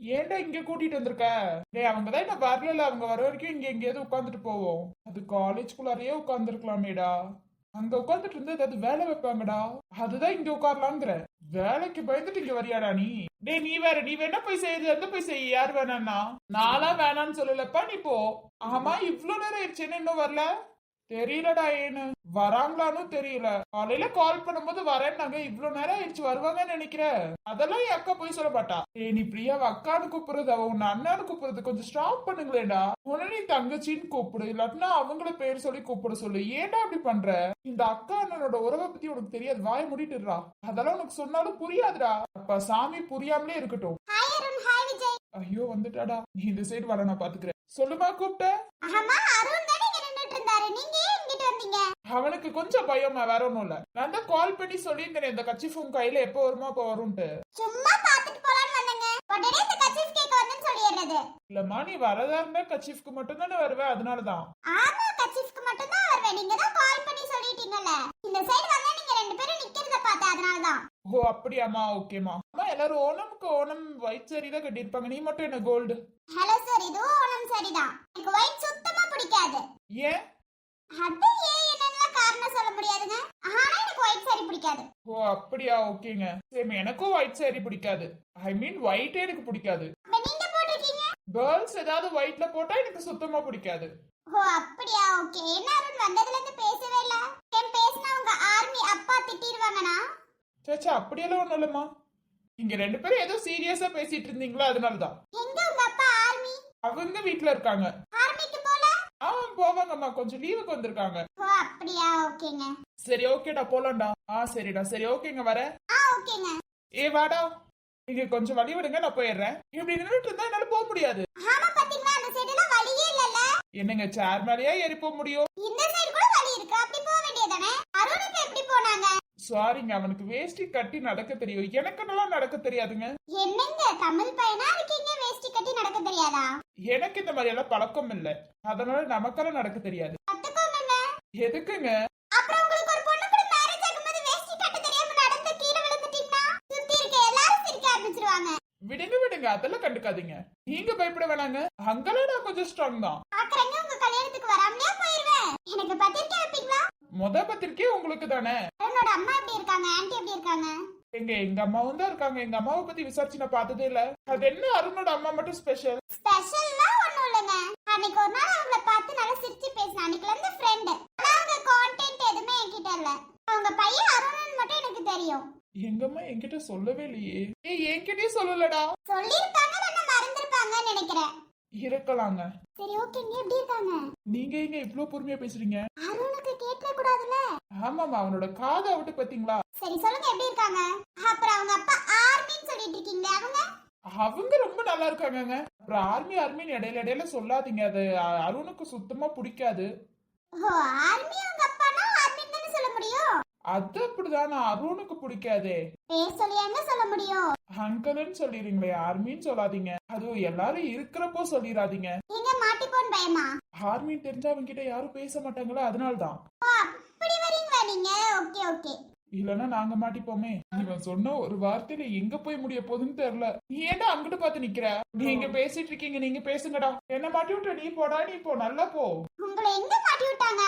ஏன்டா இங்க கூட்டிட்டு வந்திருக்க? டேய் அவங்க தான் என்ன வரல அவங்க வர வரைக்கும் இங்க எங்கேயாவது உட்காந்துட்டு போவோம். அது காலேஜ்குள்ளாரையே உட்காந்துருக்கலாமேடா அங்க உட்காந்துட்டு இருந்து ஏதாவது வேலை வைப்பாங்கடா. அதுதான் இங்க உட்காரலாங்கிற வேலைக்கு பயந்துட்டு இங்க வரியாடா நீ. டேய் நீ வேற நீ வேணா போய் செய்யுது அந்த போய் செய்ய? யார் வேணாம்னா நானா வேணான்னு சொல்லலப்பா நீ போ. ஆமா இவ்வளவு நேரம் ஆயிடுச்சு. என்ன இன்னும் வரல? தெரியலடா ஏன்னு வராங்களான்னு தெரியல. காலையில கால் பண்ணும்போது வரேன்னாங்க. இவ்ளோ நேரம் ஆயிடுச்சு. வருவாங்கன்னு நினைக்கிறேன் அதெல்லாம் என் அக்கா போய் சொல்ல மாட்டா. ஏய் நீ பிரியாவை அக்கான்னு கூப்பிடுறது அவ உன்னை அண்ணான்னு கூப்பிடுறது கொஞ்சம் ஸ்டாப் பண்ணுங்களேடா உடனே நீ தங்கச்சின்னு கூப்பிடு. இல்லாட்டினா அவங்கள பேர் சொல்லி கூப்பிட சொல்லு. ஏன்டா அப்படி பண்ற? இந்த அக்கா அண்ணனோட உறவை பத்தி உனக்கு தெரியாது. வாய் மூடிட்டுறா அதெல்லாம் உனக்கு சொன்னாலும் புரியாதுடா. அப்ப சாமி புரியாமலே இருக்கட்டும். ஐயோ வந்துட்டாடா. நீ இந்த சைடு வர நான் பாத்துக்கிறேன். சொல்லுமா கூப்பிட்ட ஆமா அருண் தானே இங்க நின்னுட்டு இருந்தாரு நீங்க ஏன் இங்கிட்டு வந்தீங்க அவனுக்கு கொஞ்சம் பயமா வேற ஒண்ணும் இல்ல. நான் தான் கால் பண்ணி சொல்லியிருந்தேன் இந்த கட்சி ஃபோன் கையில எப்போ வருமோ அப்போ வரும்ட்டு சும்மா பாத்துட்டு போலான்னு வந்தேங்க. உடனே இந்த கச்சிஃப் கேக்க வந்துன்னு சொல்லிடுறது. இல்லம்மா நீ வரதா இருந்தா கட்சிஃப்க்கு மட்டும் தானே வருவேன் அதனாலதான். ஆமா கச்சிஃப்க்கு மட்டும் தான் வருவேன். நீங்க தான் கால் பண்ணி சொல்லிட்டீங்கல்ல. இந்த சைடு வந்தா நீங்க ரெண்டு பேரும் நிக்கிறத பார்த்தேன் அதனாலதான். ஓ அப்படியாம்மா ஓகேம்மா. அம்மா எல்லாரும் ஓணம்க்கு ஓணம் ஒயிட் சாரி தான் கட்டியிருப்பாங்க. நீ மட்டும் என்ன கோல்டு ஹலோ சார் இதுவும் ஓணம் சரிதான் எனக்கு ஒயிட் சுத்தமா பிடிக்காது. ஏன்? அது ஏன் என்னன்னு காரணம் சொல்ல முடியாதுங்க ஆனா எனக்கு ஒயிட் சாரி பிடிக்காது. ஓ அப்படியா? ஓகேங்க. சேம் எனக்கும் ஒயிட் சாரி பிடிக்காது. ஐ மீன் ஒயிட்டே எனக்கு பிடிக்காது. அப்ப நீங்க போட்டிருக்கீங்க? கேர்ள்ஸ் ஏதாவது ஒயிட்ல போட்டா எனக்கு சுத்தமா பிடிக்காது. ஓ அப்படியா? ஓகே. என்ன அருண் வந்ததுல இருந்து பேசவே இல்ல. என் பேசினா உங்க ஆர்மி அப்பா திட்டிடுவாங்கண்ணா சேச்சா அப்படியெல்லாம் ஒண்ணும் இல்லம்மா. இங்க ரெண்டு பேரும் ஏதோ சீரியஸா பேசிட்டு இருந்தீங்களா? அதனாலதான். எங்க உங்க அப்பா ஆர்மி அவங்க வீட்ல இருக்காங்க. ஆர்மிக்கு ஆமா போவாங்கம்மா கொஞ்சம் லீவுக்கு வந்திருக்காங்க. ஓ அப்படியா? ஓகேங்க. சரி ஓகேடா போலாம்டா. ஆ சரிடா சரி ஓகேங்க வரேன் ஆ ஓகேங்க. ஏ வாடா. நீங்க கொஞ்சம் வழி விடுங்க நான் போயிடுறேன். இப்படி நின்றுட்டு இருந்தா என்னால போக முடியாது. ஆமா பாத்தீங்களா? அந்த சைடுல வழியே என்னங்க சேர் மேலேயா ஏறி போக முடியும்? இந்த சைடு கூட வழி இருக்கு. அப்படி போக வேண்டியதானே அருணுக்கு எப்படி போனாங்க? சாரிங்க அவனுக்கு வேஷ்டி கட்டி நடக்க தெரியும். எனக்கு நல்லா நடக்க தெரியாதுங்க. என்னங்க தமிழ் பையனா இருக்கீங்க? வேஷ்டி கட்டி நடக்க தெரியாதா? எனக்கு இந்த மாதிரி எல்லாம் பழக்கம் இல்ல அதனால நமக்கெல்லாம் நடக்க தெரியாது. கத்துக்கோங்க எதுக்குங்க? அப்புறம் உங்களுக்கு ஒரு பொண்ணு கூட மேரேஜ் ஆகும்போது வேஷ்டி கட்ட தெரியாம நடந்து கீழே விழுந்துட்டீங்கன்னா சுத்தி இருக்க எல்லாரும் சிரிக்க ஆரம்பிச்சிருவாங்க விடுங்க விடுங்க. அதெல்லாம் கண்டுக்காதீங்க. நீங்க பயப்பட வேணாங்க. அங்கெல்லாம் நான் கொஞ்சம் ஸ்ட்ராங் தான். உங்க கல்யாணத்துக்கு வராமலே போயிருவேன். எனக்கு பத்திரிக்கை வைப்பீங்களா? முத பத்திரிக்கை உங்களுக்கு தானே? என்னோட அம்மா எப்படி இருக்காங்க? ஆன்ட்டி எப்படி இருக்காங்க? எங்க எங்க அம்மாவும் தான் இருக்காங்க. எங்க அம்மாவை பத்தி விசாரிச்சு நான் பார்த்ததே இல்ல. அது என்ன அருணோட அம்மா மட்டும் ஸ்பெஷல் ஸ்பெஷல்னா ஒண்ணும் இல்லைங்க. அன்னைக்கு ஒரு நாள் அவங்கள பார்த்து நல்லா சிரிச்சு பேசினேன். அன்னைக்குல இருந்து ஃப்ரெண்ட் ஆனா அவங்க கான்டென்ட் எதுவுமே என்கிட்ட இல்ல. அவங்க பையன் அருணன் மட்டும் எனக்கு தெரியும். எங்க அம்மா என்கிட்ட சொல்லவே இல்லையே. ஏய் என்கிட்டயே சொல்லலடா. சொல்லிருப்பாங்க நான் மறந்துருப்பாங்கன்னு நினைக்கிறேன். இருக்கலாங்க. சரி ஓகேங்க எப்படி இருக்காங்க? நீங்க எங்க இவ்ளோ பொறுமையா பேசுறீங்க? அருணுக்கு கேட்க கூடாதுல்ல ஆமாமா அவனோட காதை விட்டு பாத்தீங்களா? சரி சொல்லுங்க எப்படி இருக்காங்க? அப்புறம் அவங்க அப்பா ஆர்மின்னு சொல்லிட்டு இருக்கீங்களே அவங்க? அவங்க ரொம்ப நல்லா இருக்காங்கங்க. அப்புறம் ஆர்மி ஆர்மின்னு இடையில இடையில சொல்லாதீங்க. அது அருணுக்கு சுத்தமா பிடிக்காது. ஓ ஆர்மி அவங்க அப்பானா ஆர்மின்னு தானே சொல்ல முடியும் அது அப்படிதான் அருணுக்கு பிடிக்காதே. பேர் சொல்ல முடியும்? அங்கல்னு சொல்லிடுங்களே ஆர்மின்னு சொல்லாதீங்க. அதுவும் எல்லாரும் இருக்கிறப்போ சொல்லிடாதீங்க. நீங்க மாட்டிப்போன் பயமா? ஆர்மின்னு தெரிஞ்சா அவங்க கிட்ட யாரும் பேச மாட்டாங்களா? அதனால்தான். ஓ அப்படி வரீங்களா நீங்க? Okay okay. இல்லனா நாங்க மாட்டிப்போமே. இவன் சொன்ன ஒரு வார்த்தையில எங்க போய் முடிய போகுதுன்னு தெரியல. நீ ஏன்டா அங்கிட்டு பார்த்து நிக்கிற? நீங்க பேசிட்டு இருக்கீங்க நீங்க பேசுங்கடா. என்ன மாட்டி விட்ட? நீ போடா நீ போ நல்லா போ. உங்களை எங்க மாட்டி விட்டாங்க?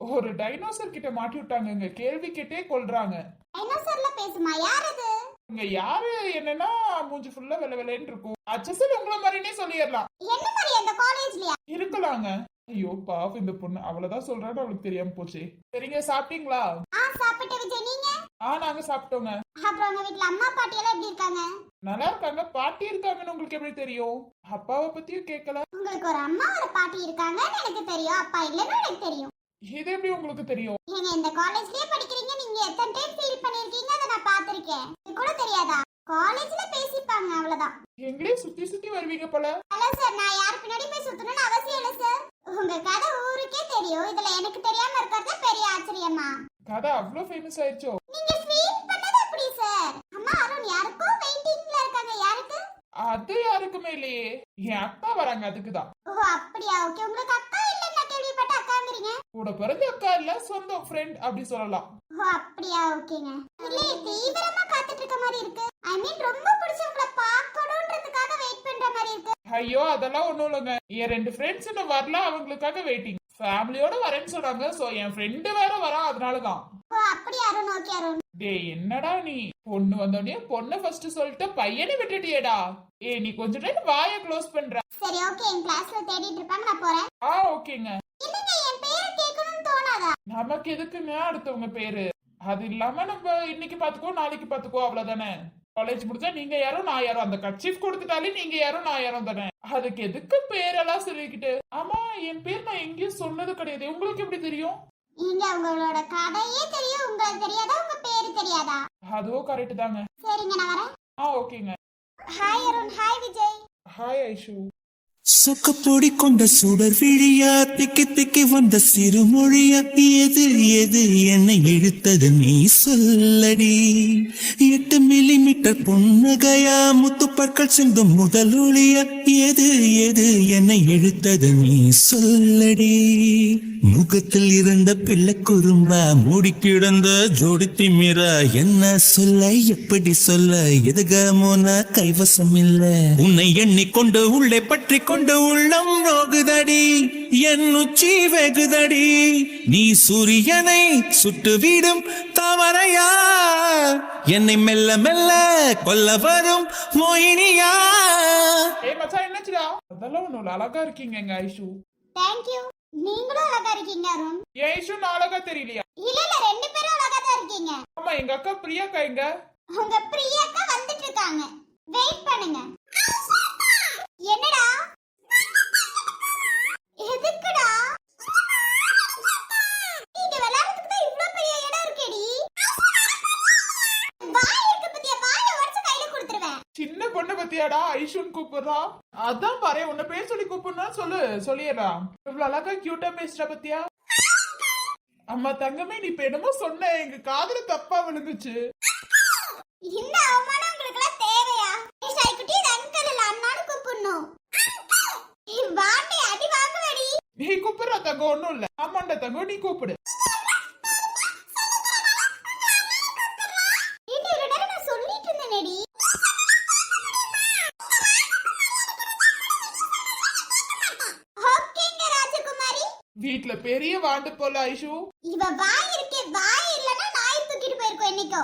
ஒரு டைனோசர் கிட்ட மாட்டி விட்டாங்கங்க. கேள்வி கேட்டே கொல்றாங்க. டைனோசர்ல பேசுமா? யார் அது இங்க யாரு? என்னன்னா மூஞ்சி ஃபுல்லா வெள்ள வெள்ளேன்னு இருக்கும். அச்சசல் உங்களை மாதிரினே சொல்லிடலாம். என்ன மாதிரி அந்த காலேஜ்லயா இருக்கலாங்க. ஐயோ பாவம் இந்த பொண்ணு. அவ்வளவுதான் சொல்றான்னு அவளுக்கு தெரியாம போச்சு. சரிங்க சாப்பிட்டீங்களா? ஆ சாப்பிட்டு விஜய். நீங்க? ஆ நாங்க சாப்பிட்டோங்க. அப்புறம் உங்க வீட்ல அம்மா பாட்டி எல்லாம் எப்படி இருக்காங்க? நல்லா இருக்காங்க. பாட்டி இருக்காங்கன்னு உங்களுக்கு எப்படி தெரியும்? அப்பாவை பத்தியும் கேட்கல. உங்களுக்கு ஒரு அம்மா ஒரு பாட்டி இருக்காங்கன்னு எனக்கு தெரியும். அப்பா இல்லைன்னு எனக்கு தெரியும். இது எப்படி உங்களுக்கு தெரியும்? நீங்க இந்த காலேஜ்லயே படிக்கிறீங்க நீங்க எத்தனை டைம் ஃபீல் பண்ணிருக்கீங்க அதை நான் பார்த்திருக்கேன். இது கூட தெரியாதா? காலேஜ்ல பேசிப்பாங்க அவ்வளவுதான். எங்களையும் சுத்தி சுத்தி வருவீங்க போல? ஹலோ சார் நான் யார் பின்னாடி போய் சுத்தணும்னு அவசியம் இல்லை சார் உங்க கதை ஊருக்கே தெரியும். இதுல எனக்கு தெரியாம இருக்கிறது பெரிய ஆச்சரியமா? கதை அவ்வளோ ஃபேமஸ் ஆயிடுச்சோ? நீங்க ஃபீல் பண்ணது அப்படி சார் அம்மா அருண் யாருக்கோ வெயிட்டிங்ல இருக்காங்க யாருக்கு? அது யாருக்குமே இல்லையே. என் அக்கா வராங்க அதுக்குதான். ஓ அப்படியா? ஓகே உங்களுக்கு அக்கா அக்காங்கிறீங்க கூட பிறந்த அக்கா இல்ல சொந்த ஃப்ரெண்ட் அப்படி சொல்லலாம். ஓ அப்படியா? ஓகேங்க. இல்ல தீவிரமா காத்துட்டு இருக்க மாதிரி இருக்கு. ஐ மீன் ரொம்ப பிடிச்சவங்கள பார்க்கணும்ன்றதுக்காக வெயிட் பண்ற மாதிரி இருக்கு. ஐயோ அதெல்லாம் ஒண்ணும் இல்லைங்க. என் ரெண்டு ஃப்ரெண்ட்ஸ் இன்னும் வரல அவங்களுக்காக வெயிட்டிங் ஃபேமிலியோட வரேன்னு சொன்னாங்க. சோ என் ஃப்ரெண்டு வேற வரா அதனாலதான். ஓ அப்படியா அருண் ஓகே அருண். டேய் என்னடா நீ? பொண்ணு வந்தோடனே பொண்ணை ஃபர்ஸ்ட் சொல்லிட்டு பையனை விட்டுட்டியேடா. ஏ நீ கொஞ்ச நேரம் வாயை க்ளோஸ் பண்ற. சரி ஓகே. என் கிளாஸ்ல தேடிட்டு இருப்பாங்க நான் போறேன். ஆ ஓகேங்க இல்லங்க என் பேரை கேட்கணும்னு தோணாதா நமக்கு எதுக்குங்க அடுத்தவங்க பேரு? அது இல்லாம நம்ம இன்னைக்கு பாத்துக்கோ நாளைக்கு பாத்துக்கோ அவ்வளவுதானே? காலேஜ் முடிச்சா நீங்க யாரோ நான் யாரோ. அந்த கட்சிஃப் கொடுத்துட்டாலே நீங்க யாரோ நான் யாரோ தானே? அதுக்கு எதுக்கு பேரெல்லாம் சொல்லிக்கிட்டு? ஆமா என் பேர் நான் எங்கேயும் சொன்னது கிடையாது. உங்களுக்கு எப்படி தெரியும்? நீங்க உங்களோட கதையே தெரியும் உங்களுக்கு தெரியாதா உங்க பேரு தெரியாதா? அதுவும் கரெக்ட் தாங்க. சரிங்க நான் வரேன். ஆ ஓகேங்க. Hi Arun. Hi Vijay. Hi Aishu. சொக்கப்பொடி கொண்ட சுடர் விழியா திக்கி திக்கி வந்த சிறுமொழியா எது எது என்னை இழுத்தது நீ சொல்லடி. எட்டு மில்லிமீட்டர் புன்னகையா முத்துப்பற்கள் சிந்தும் முதல் ஒளியா எது எது என்னை இழுத்தது நீ சொல்லடி. முகத்தில் இருந்த பிள்ளை குறும்பா மூடி கிடந்த ஜோடி திமிரா என்ன சொல்ல எப்படி சொல்ல எதுகமோன கைவசம் இல்ல. உன்னை எண்ணிக்கொண்டு உள்ளே பற்றி கொண்டு உள்ளம் நோகுதடி என் உச்சி வெகுதடி. நீ சூரியனை சுட்டுவிடும் தவறையா? என்னை மெல்ல மெல்ல கொல்ல வரும் மோயினியா அதெல்லாம் இல்ல அழகா இருக்கீங்க எங்க ஐஷு. தேங்க் யூ நீங்களும் அழகா இருக்கீங்க அருண். என் ஐஷு நான் அழகா தெரியலையா? இல்ல இல்ல ரெண்டு பேரும் அழகா தான் இருக்கீங்க. ஆமா எங்க அக்கா பிரியாக்கா எங்க? உங்க பிரியாக்கா வந்துட்டு இருக்காங்க வெயிட் பண்ணுங்க என்னடா எதுக்குடா இங்க விளையாடுறதுக்கு தான் இவ்ளோ பெரிய இடம் இருக்கேடி வாய் இருக்கு பத்தியா வாயை உடைச்சு கையில கொடுத்துருவேன் சின்ன பொண்ணு ஐஷுன்னு கூப்பிடுறா? அதான் பாரு உன்னை பேர் சொல்லி கூப்பிடுனா சொல்லு சொல்லிடுறா. இவ்வளவு அழகா கியூட்டா பேசுற பத்தியா? அம்மா தங்கமே நீ இப்ப என்னமோ சொன்ன எங்க காதுல தப்பா விழுந்துச்சு. இந்த அவமானம் உங்களுக்கு எல்லாம் தேவையா இது அங்கிள் இல்ல அண்ணான்னு கூப்பிடணும். ஏய், வாண்டி அடி வாங்குவடி. நீ கூப்பிடுற தங்கம் ஒண்ணும் இல்ல. ஆமாண்ட தங்கம் நீ கூப்பிடு ஏண்டி இவ்வளவு நேரம் நான் சொல்லிட்டு இருந்தேனேடி ஓகேங்க ராஜகுமாரி வீட்ல பெரிய வாண்டு போல ஐஷு. இவ வாய் இருக்கே வாய் இல்லனா நாய் தூக்கிட்டு போயிருக்கோம் என்னைக்கோ.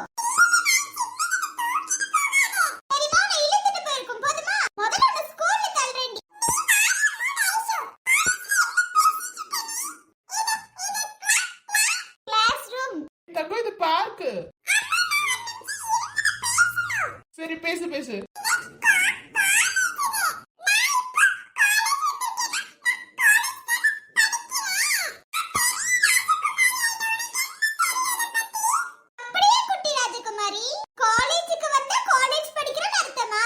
பார்க்கு சரி பேசு பேசு அப்படியே குட்டி ராஜகுமாரி காலேஜுக்கு வந்தா காலேஜ் படிக்கிறேன்னு அர்த்தமா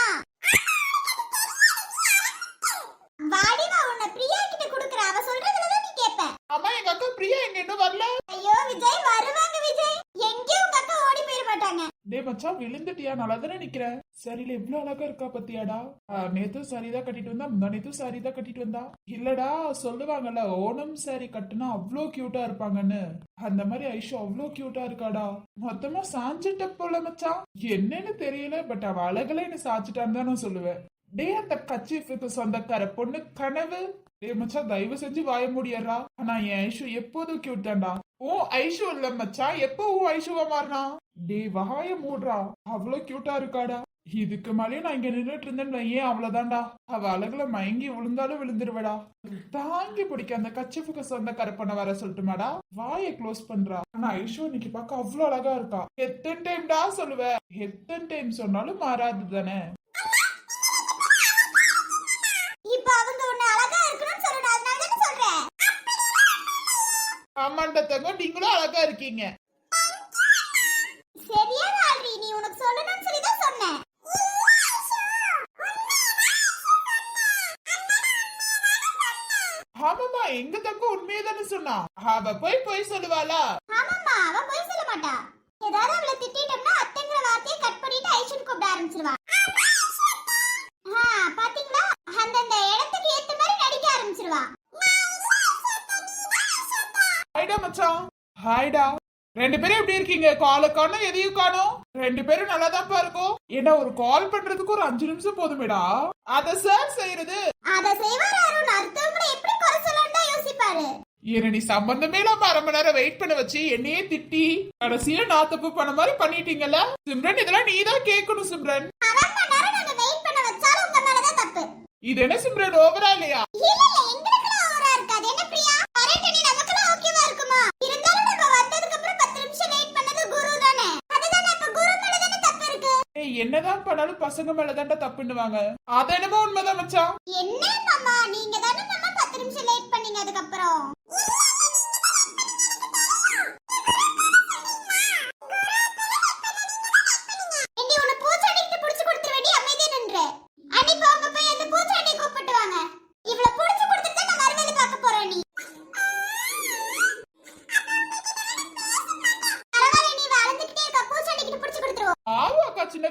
வாடிவா உன்னை பிரியா கிட்ட குடுக்குற அவ சொல்றதுல தான் நீ கேப்ப அம்மா எங்க அக்கா பிரியா எங்க இன்னும் வரல ஐயோ விஜய் வருவாங்க விஜய் எங்கேயும் உங்க அக்கா ஓடி போயிட மாட்டாங்க டேய் மச்சான் விழுந்துட்டியா நல்லா தானே நிக்கிற சரியில இவ்வளவு அழகா இருக்கா பத்தியாடா? நேத்தும் சரிதான் கட்டிட்டு வந்தா முந்தா நேத்தும் கட்டிட்டு வந்தா. இல்லடா சொல்லுவாங்கல்ல ஓணம் சாரி கட்டுனா அவ்வளோ கியூட்டா இருப்பாங்கன்னு. அந்த மாதிரி ஐஷா அவ்வளோ கியூட்டா இருக்காடா. மொத்தமா சாஞ்சிட்ட போல மச்சான் என்னன்னு தெரியல பட் அவ அழகுல என்ன சாச்சிட்டான்னு தான் நான் சொல்லுவேன். டே அந்த கச்சிஃபுக்கு சொந்தக்கார பொண்ணு கனவு. டே மச்சா தயவு செஞ்சு வாய முடியறா. ஆனா என் ஐஷு எப்போதும் கியூட் தான்டா. ஓ ஐஷு இல்ல மச்சா. எப்போ ஓ ஐஷுவா மாறினா? டே வகாய மூடுறா. அவ்வளோ கியூட்டா இருக்காடா. இதுக்கு மேலே நான் இங்க நின்றுட்டு இருந்தேன்னு ஏன் அவ்வளவுதான்டா அவ அழகுல மயங்கி விழுந்தாலும் விழுந்துருவடா. தாங்கி பிடிக்க அந்த கச்சிப்புக்கு சொந்த கருப்பனை வர சொல்லட்டுமாடா. வாயை க்ளோஸ் பண்றா. ஆனா ஐஷோ இன்னைக்கு பார்க்க அவ்வளோ அழகா இருக்கா. எத்தனை டைம்டா சொல்லுவ? எத்தனை டைம் சொன்னாலும் மாறாது தானே. ஆமாண்ட தங்கம் நீங்களும் அழகா இருக்கீங்க. சொல்லி சொன்னேன் ஆமாமா எங்க தங்கம் உண்மையை தானே சொன்னா? அவ போய் போய் சொல்லுவாளா? ஆமாமா அவ போய் சொல்ல மாட்டா. ஏதாவது அவளை திட்டிட்டோம்னா அத்தைங்கிற வார்த்தையை கட் பண்ணிட்டு ஐஷன் கூப்பிட ஆரம்பிச்சிருவா. மச்சான். ஹாய்டா ரெண்டு பேரும் எப்படி இருக்கீங்க? காலை காணும் எதையும் காணும்? ரெண்டு பேரும் நல்லா தான் இருக்கும். ஏன்னா ஒரு கால் பண்றதுக்கு ஒரு அஞ்சு நிமிஷம் போதுமேடா? அத சார் செய்யறது அத செய்வார் அருண்? அடுத்தவங்களை எப்படி குறை சொல்லணும்டா யோசிப்பாரு. என்ன நீ சம்பந்தமே இல்லாம அரை மணி நேரம் வெயிட் பண்ண வச்சு என்னையே திட்டி கடைசியா நான் தப்பு பண்ண மாதிரி பண்ணிட்டீங்கல்ல? சிம்ரன் இதெல்லாம் நீ தான் கேட்கணும் சிம்ரன். இது என்ன சிம்ரன்? ஓவரா இல்லையா? என்னதான் பண்ணாலும் பசங்க மேல தாண்டா தப்புன்னுவாங்க. அது என்னமோ உண்மைதான் மச்சான். என்ன மாமா? நீங்க தானே மாமா பத்து நிமிஷம் லேட் பண்ணீங்க அதுக்கப்புறம்.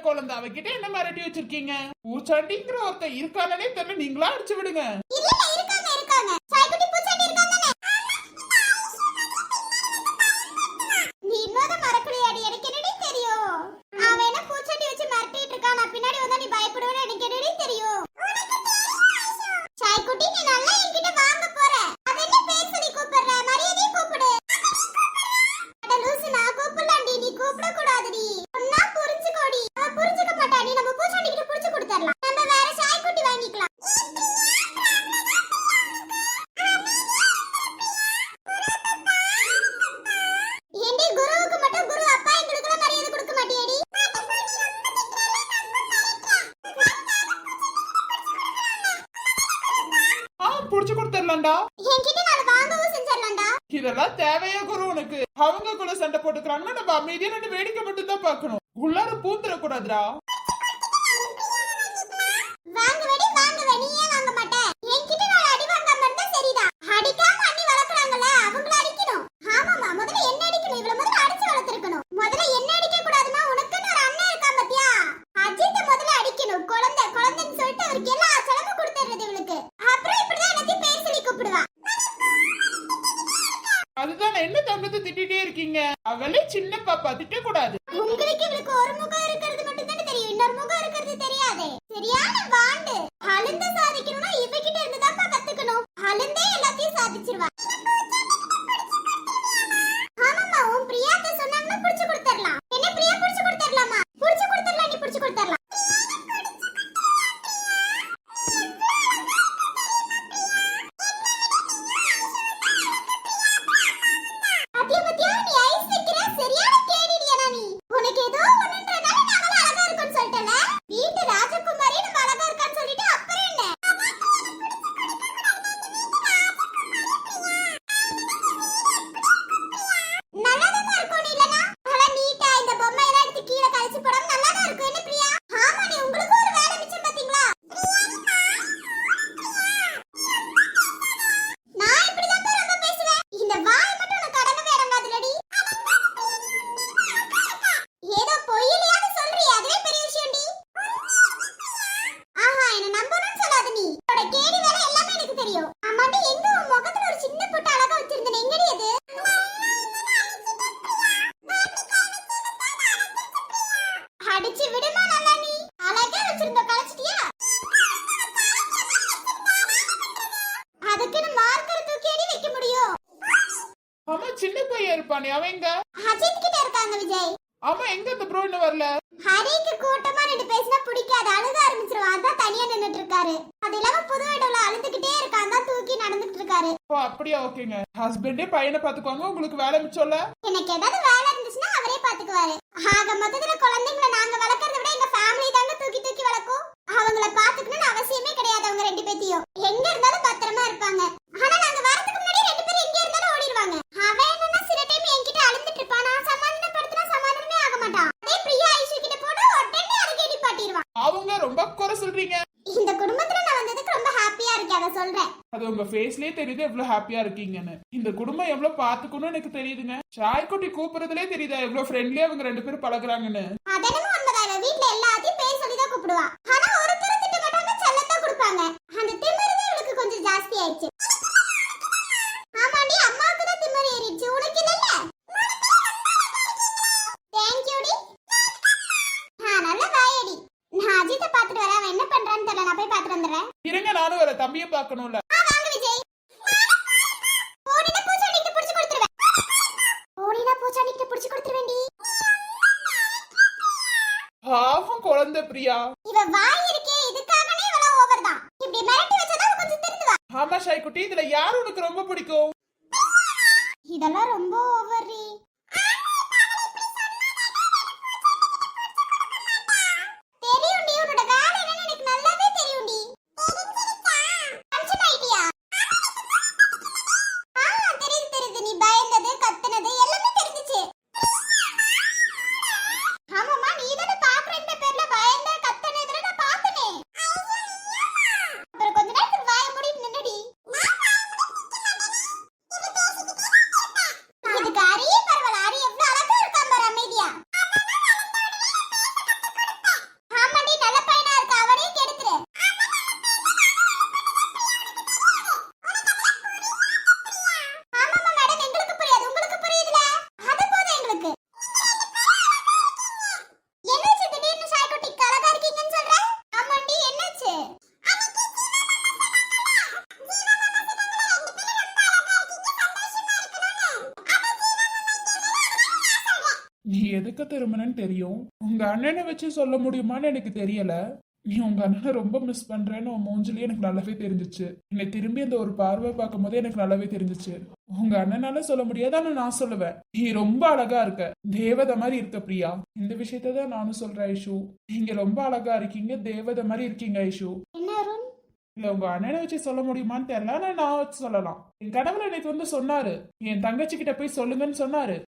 குழந்தை அவகிட்ட என்ன மிரட்டி வச்சிருக்கீங்க? ஊச்சாண்டிங்கிற ஒருத்த இருக்காளே தெரியல நீங்களா அடிச்சு விடுங்க. நம்ம நம்ம அமைதியா நின்று வேடிக்கை மட்டும் தான் பார்க்கணும். உள்ளார பூந்துடக்கூடாதுடா. சின்ன பாப்பா திட்டக்கூடாது. எங்க அந்த ப்ரோ வரல? ஹரிக்கு கூட்டமா ரெண்டு பேசினா பிடிக்காது. அழுக ஆரம்பிச்சிருவா. அதான் தனியா நின்னுட்டு இருக்காரு அது இல்லாம புது வீடுல அழுதுகிட்டே இருக்கான். தான் தூக்கி நடந்துட்டு இருக்காரு ஓ அப்படியா? ஓகேங்க. ஹஸ்பண்டே பையனை பாத்துக்குவாங்க உங்களுக்கு வேலை மிச்சம்ல எனக்கு ஏதாவது வேலை இருந்துச்சுன்னா அவரே பாத்துக்குவாரு ஆக மொத்தத்துல குழந்தைங்களை நாங்க வளர்க்கறத விட எங்க ஃபேமிலி தாங்க தூக்கி தூக்கி வளர்க்கும். அவங்கள பாத்துக்கணும்னு அவசியமே கிடையாது அவங்க ரெண்டு பேத்தியும். எங்க இருந்தாலும் பத்திரமா இருப்பாங்க. ஆனா நாங்க வரதுக்கு அவங்க ரொம்ப குறை சொல்றீங்க. இந்த குடும்பத்துல நான் வந்ததுக்கு ரொம்ப ஹாப்பியா இருக்கேன் அதை சொல்றேன். அது உங்க ஃபேஸ்லயே தெரியுது எவ்வளவு ஹாப்பியா இருக்கீங்கன்னு. இந்த குடும்பம் எவ்வளவு பாத்துக்கணும்னு எனக்கு தெரியுதுங்க. சாய்க்குட்டி கூப்பிடுறதுலயே தெரியுதா எவ்வளவு ஃப்ரெண்ட்லியா அவங்க ரெண்டு பேரும் பழகுறாங்கன்னு. அதெல்லாம் உண்மைதான் வீட்ல எல்லாத்தையும் பேர் சொல்லி தான் கூப்பிடுவா. ஆனா ஒருத்தர் திட்ட மாட்டாங்க செல்லத்தான் கொடுப்பாங்க. அந்த திமிரு தான் இவளுக்கு கொஞ்சம் ஜாஸ்தி ஆயிடுச்சு. பாவம் குழந்தை பிரியா. இவ வாய் இருக்கே இதுக்காகவே இவ்வளவு ஓவர் தான். இப்படி மிரட்டி வச்சதா கொஞ்சம் திருந்துவா. ஆமா ஷாய்க்குட்டி இதுல யார் உனக்கு ரொம்ப பிடிக்கும்? இதெல்லாம் ரொம்ப ஓவர் ரீ தெரியும்டி உன்னோட வேலை என்னன்னு எனக்கு நல்லாவே தெரியும்டி டென்ஷன் ஆயிட்டியா ஆ தெரியுது தெரியுது நீ பயந்தது கத்துனது எல்லாமே தெரிஞ்சுச்சு ஆமாம்மா நீ தானே பாக்குறேன்ற பேர்ல பயந்த கத்துன இதெல்லாம் நான் பார்த்தனே அப்புறம் கொஞ்ச நேரத்துக்கு வாய மூடி நின்னுடி இதுக்கு அரியே பரவாயில்ல அரி எவ்வளவு அழகா இருக்கான் பாரு அமைதியா ஆமாடி நல்ல பையனா இருக்க அவனையும் கெடுத்துரு ஆமாமா மேடம் எங்களுக்கு புரியாது உங்களுக்கு புரியுதுல அது போதும் எங்களுக்கு என்னாச்சு திடீர்னு சாய்க்குட்டிக்கு அழகா இருக்கீங்கன்னு சொல்ற ஆமாண்டி என்னாச்சு நீ எதுக்கு திரும்பினன்னு தெரியும்? உங்க அண்ணனை வச்சு சொல்ல முடியுமான்னு எனக்கு தெரியல. நீ உங்க அண்ணனை ரொம்ப மிஸ் பண்றேன்னு உன் மூஞ்சிலேயே எனக்கு நல்லாவே தெரிஞ்சுச்சு. என்னை திரும்பி அந்த ஒரு பார்வை பார்க்கும் போதே எனக்கு நல்லாவே தெரிஞ்சுச்சு. உங்க அண்ணனால சொல்ல முடியாது ஆனா நான் சொல்லுவேன். நீ ரொம்ப அழகா இருக்க. தேவதை மாதிரி இருக்க பிரியா. இந்த விஷயத்த தான் நானும் சொல்றேன் ஐஷு. நீங்க ரொம்ப அழகா இருக்கீங்க. தேவதை மாதிரி இருக்கீங்க ஐஷு. இல்ல உங்க அண்ணனை வச்சு சொல்ல முடியுமான்னு தெரியல. ஆனா நான் வச்சு சொல்லலாம். என் கடவுளை நேற்று வந்து சொன்னாரு. என் தங்கச்சி கிட்ட போய் சொல்லுங்கன்னு சொன்னாரு.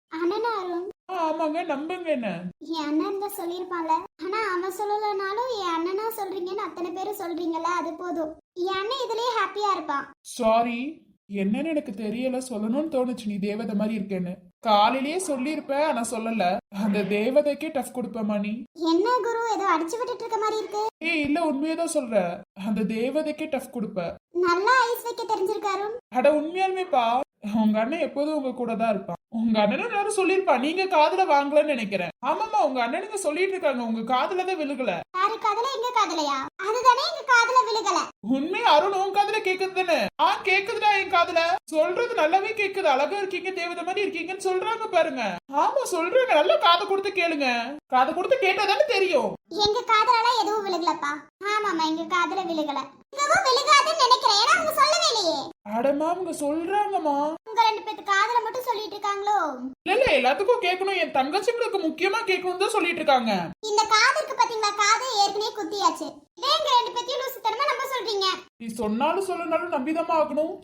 ஆமாங்க நம்புங்க என்ன. என் அண்ணன் தான் சொல்லியிருப்பான்ல. ஆனா அவன் சொல்லலைனாலும் என் அண்ணனா சொல்றீங்கன்னு அத்தனை பேரும் சொல்றீங்கல்ல அது போதும். என் அண்ணன் இதுலயே ஹாப்பியா இருப்பான். சாரி என்னன்னு எனக்கு தெரியல. சொல்லணும்னு தோணுச்சு நீ தேவதை மாதிரி இருக்கேன்னு. காலையிலேயே சொல்லியிருப்ப ஆனா சொல்லல. அந்த தேவதைக்கே டஃப் கொடுப்பேமா நீ என்ன குரு? ஏதோ அடிச்சு விட்டுட்டு இருக்க மாதிரி இருக்கு. ஏய் இல்ல உண்மையதான் சொல்ற. அந்த தேவதைக்கே டஃப் கொடுப்ப. நல்லா ஐஸ் வைக்க தெரிஞ்சிருக்கு அருண். அட உண்மையாலுமேப்பா. உங்க அண்ணன் எப்போதும் உங்க கூட தான் இருப்பான். உங்க அண்ணனும் எல்லாரும் சொல்லியிருப்பா நீங்க காதுல வாங்கலன்னு நினைக்கிறேன். ஆமாமா உங்க அண்ணனுங்க சொல்லிட்டு இருக்காங்க. உங்க காதுல தான் விழுகல. யாரு காதல? எங்க காதலையா? அதுதானே எங்க காதல விழுகல. உண்மை அருண் உன் காதுல கேக்குது தானே? ஆ காதுல சொல்றது நல்லாவே கேக்குது. அழகா இருக்கீங்க தேவதை மாதிரி இருக்கீங்கன்னு சொல்றாங்க பாருங்க. ஆமா சொல்றாங்க. நல்லா காது கொடுத்து கேளுங்க. காது கொடுத்து கேட்டா தானே தெரியும். எங்க காதலெல்லாம் எதுவும் விழுகலப்பா. ஆமாமா எங்க காதல விழுகல. இதுவும் விழுகாதுன்னு நினைக்கிறேன். ஏன்னா அவங்க சொல்லவே இல்லையே. அடமா அவங்க சொல்றாங்கம்மா. உங்க ரெண்டு பேத்து காதல மட்டும் சொல்லிட்டு இருக்காங்களோ? இல்ல இல்ல எல்லாத்துக்கும் கேட்கணும். என் தங்கச்சிங்களுக்கு முக்கியமா கேட்கணும் தான் சொல்லிட்டு இருக்காங்க. இந்த காது இருக்கு பாத்தீங்களா? காது ஏற்கனவே குத்தியாச்சு. இதே எங்க ரெண்டு பேத்தையும் லூசுத்தனமா நம்ப சொல்றீங்க. நீ சொன்னாலும் சொல்லனாலும் நம்பிதமா ஆகணும்.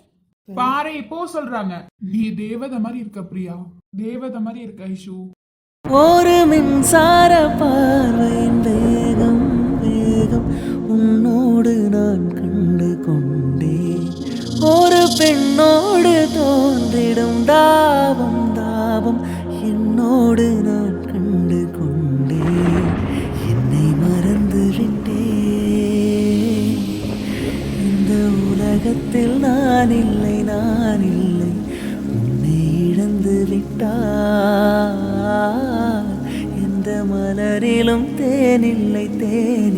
பாரு இப்போ சொல்றாங்க. நீ தேவதை மாதிரி இருக்க பிரியா? தேவதை மாதிரி இருக்க ஐஷு. ஒரு மின்சார பார்வையின் வேகம் வேகம். உன்னோடு உலகத்தில் நான் இல்லை நான் இல்லை உன்னை இழந்து விட்டார் எந்த மலரிலும் தேனில்லை தேனில்